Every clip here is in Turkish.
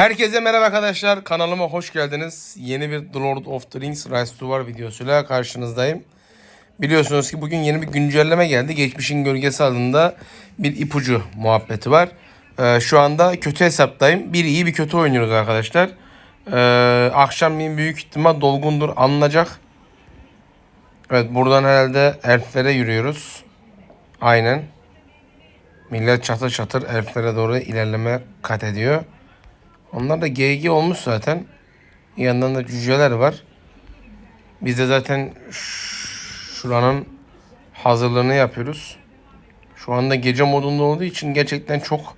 Herkese merhaba arkadaşlar. Kanalıma hoş geldiniz. Yeni bir The Lord of the Rings Rise to War videosuyla karşınızdayım. Biliyorsunuz ki bugün yeni bir güncelleme geldi. Geçmişin Gölgesi adında bir ipucu muhabbeti var. Ee, şu anda kötü hesaptayım. Bir iyi bir kötü oynuyoruz arkadaşlar. Ee, akşamleyin büyük ihtimal dolgundur anlayacak. Evet buradan herhalde elflere yürüyoruz. Aynen. Millet çatır çatır elflere doğru ilerleme kat ediyor. Onlar da GG olmuş zaten. Yandan da cüceler var. Biz de zaten şuranın hazırlığını yapıyoruz. Şu anda gece modunda olduğu için gerçekten çok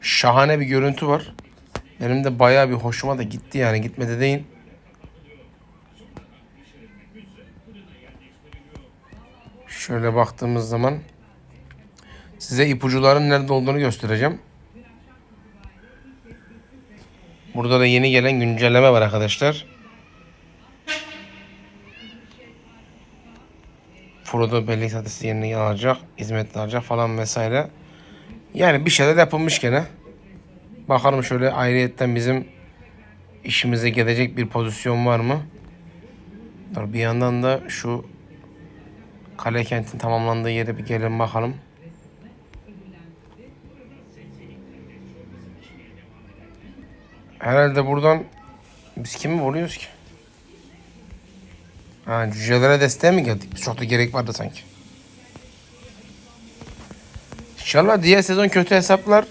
şahane bir görüntü var. Benim de bayağı bir hoşuma da gitti yani gitmedi değil. Şöyle baktığımız zaman size ipucuların nerede olduğunu göstereceğim. Burada da yeni gelen güncelleme var arkadaşlar. Frodo bellek sahtesi yerini alacak, hizmetli alacak falan vesaire. Yani bir şeyler yapılmış gene. Bakalım şöyle ayrıyetten bizim işimize gelecek bir pozisyon var mı? Bir yandan da şu kale kentin tamamlandığı yere bir gelin bakalım. Herhalde buradan biz kimi vuruyoruz ki? Ha cücelere desteğe mi geldik? Çok da gerek vardı sanki. İnşallah diğer sezon kötü hesaplar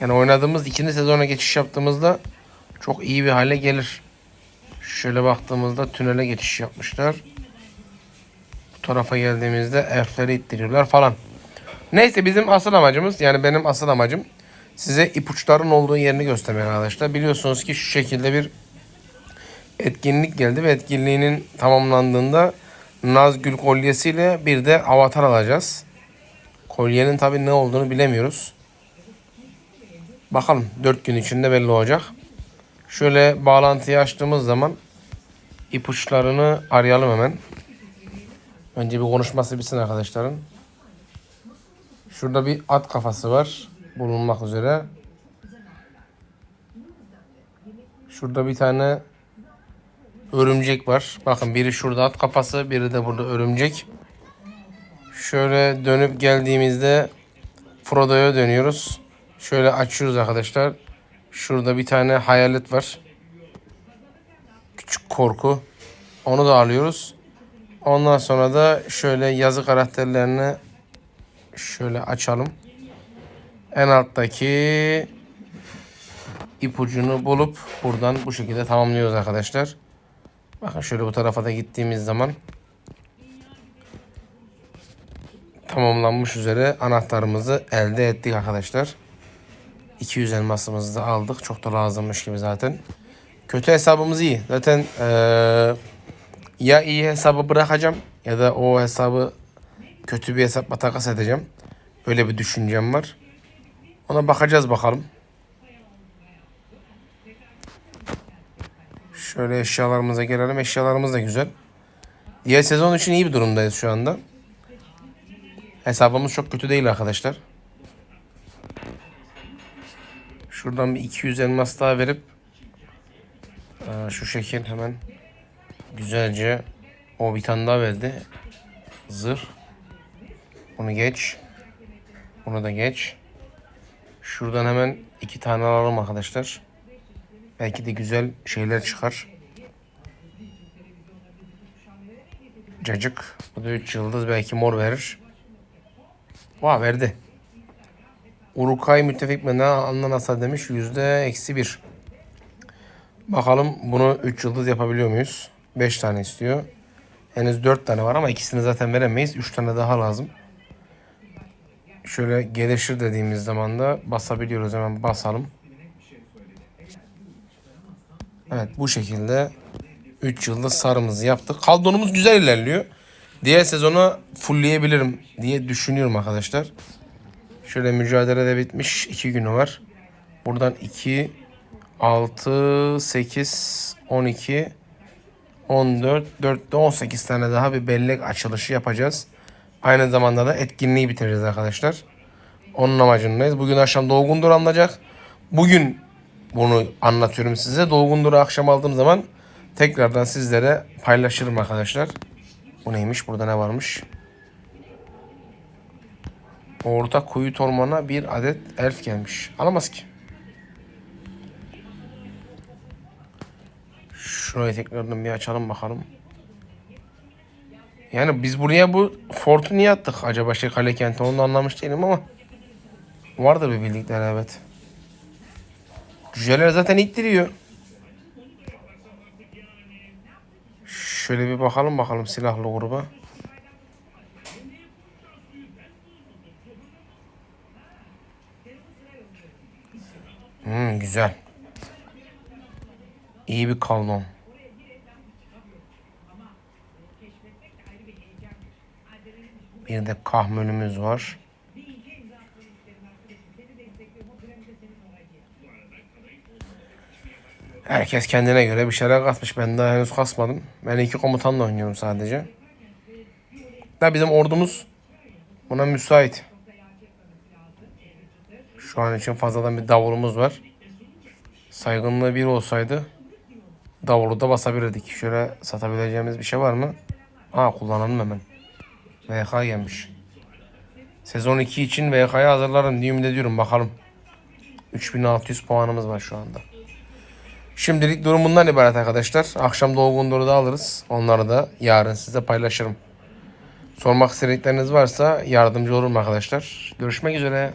yani oynadığımız ikinci sezona geçiş yaptığımızda çok iyi bir hale gelir. Şöyle baktığımızda tünele geçiş yapmışlar. Bu tarafa geldiğimizde elfleri ittiriyorlar falan. Neyse bizim asıl amacımız yani benim asıl amacım size ipuçların olduğu yerini göstermek arkadaşlar. Biliyorsunuz ki şu şekilde bir etkinlik geldi ve etkinliğinin tamamlandığında Nazgül kolyesiyle bir de avatar alacağız. Kolyenin tabi ne olduğunu bilemiyoruz. Bakalım 4 gün içinde belli olacak. Şöyle bağlantıyı açtığımız zaman ipuçlarını arayalım hemen. Önce bir konuşması bitsin arkadaşların. Şurada bir at kafası var bulunmak üzere. Şurada bir tane örümcek var. Bakın biri şurada at kafası, biri de burada örümcek. Şöyle dönüp geldiğimizde Frodo'ya dönüyoruz. Şöyle açıyoruz arkadaşlar. Şurada bir tane hayalet var. Küçük korku. Onu da alıyoruz. Ondan sonra da şöyle yazı karakterlerini şöyle açalım. En alttaki ipucunu bulup buradan bu şekilde tamamlıyoruz arkadaşlar. Bakın şöyle bu tarafa da gittiğimiz zaman tamamlanmış üzere anahtarımızı elde ettik arkadaşlar. 200 elmasımızı da aldık. Çok da lazımmış gibi zaten. Kötü hesabımız iyi. Zaten eee, ya iyi hesabı bırakacağım ya da o hesabı kötü bir hesapla takas edeceğim. Öyle bir düşüncem var. Ona bakacağız bakalım. Şöyle eşyalarımıza gelelim. Eşyalarımız da güzel. Diğer sezon için iyi bir durumdayız şu anda. Hesabımız çok kötü değil arkadaşlar. Şuradan bir 200 elmas daha verip aa, şu şekil hemen güzelce o bir tane daha verdi. Zırh. Bunu geç. Bunu da geç. Şuradan hemen iki tane alalım arkadaşlar. Belki de güzel şeyler çıkar. Cacık. Bu da 3 yıldız belki mor verir. Vah verdi. Urukay müttefik mi ne anla nasıl demiş. Yüzde eksi bir. Bakalım bunu 3 yıldız yapabiliyor muyuz? 5 tane istiyor. Henüz 4 tane var ama ikisini zaten veremeyiz. 3 tane daha lazım. Şöyle gelişir dediğimiz zaman da basabiliyoruz. Hemen basalım. Evet bu şekilde 3 yılda sarımızı yaptık. Kaldonumuz güzel ilerliyor. Diğer sezonu fullleyebilirim diye düşünüyorum arkadaşlar. Şöyle mücadele de bitmiş. 2 günü var. Buradan 2, 6, 8, 12, 14, 4'te 18 tane daha bir bellek açılışı yapacağız. Aynı zamanda da etkinliği bitireceğiz arkadaşlar. Onun amacındayız. Bugün akşam dolgun alınacak. Bugün bunu anlatıyorum size. Dolgundur'u akşam aldığım zaman tekrardan sizlere paylaşırım arkadaşlar. Bu neymiş? Burada ne varmış? Orta kuyut ormana bir adet elf gelmiş. Alamaz ki. Şurayı tekrardan bir açalım bakalım. Yani biz buraya bu fortu niye attık acaba şey kale kenti onu da anlamış değilim ama vardır bir bildikleri evet. Cüceler zaten ittiriyor. Şöyle bir bakalım bakalım silahlı gruba. Hmm, güzel. İyi bir kaldon. Bir de kahmölümüz var. Herkes kendine göre bir şeyler katmış. Ben daha henüz kasmadım. Ben iki komutanla oynuyorum sadece. Da bizim ordumuz buna müsait. Şu an için fazladan bir davulumuz var. Saygınlığı bir olsaydı davulu da basabilirdik. Şöyle satabileceğimiz bir şey var mı? Aa kullanalım hemen. VK gelmiş. Sezon 2 için VK'yı hazırlarım diye ümit ediyorum. Bakalım. 3600 puanımız var şu anda. Şimdilik durumundan ibaret arkadaşlar. Akşam dolgunduğunu da alırız. Onları da yarın size paylaşırım. Sormak istedikleriniz varsa yardımcı olurum arkadaşlar. Görüşmek üzere.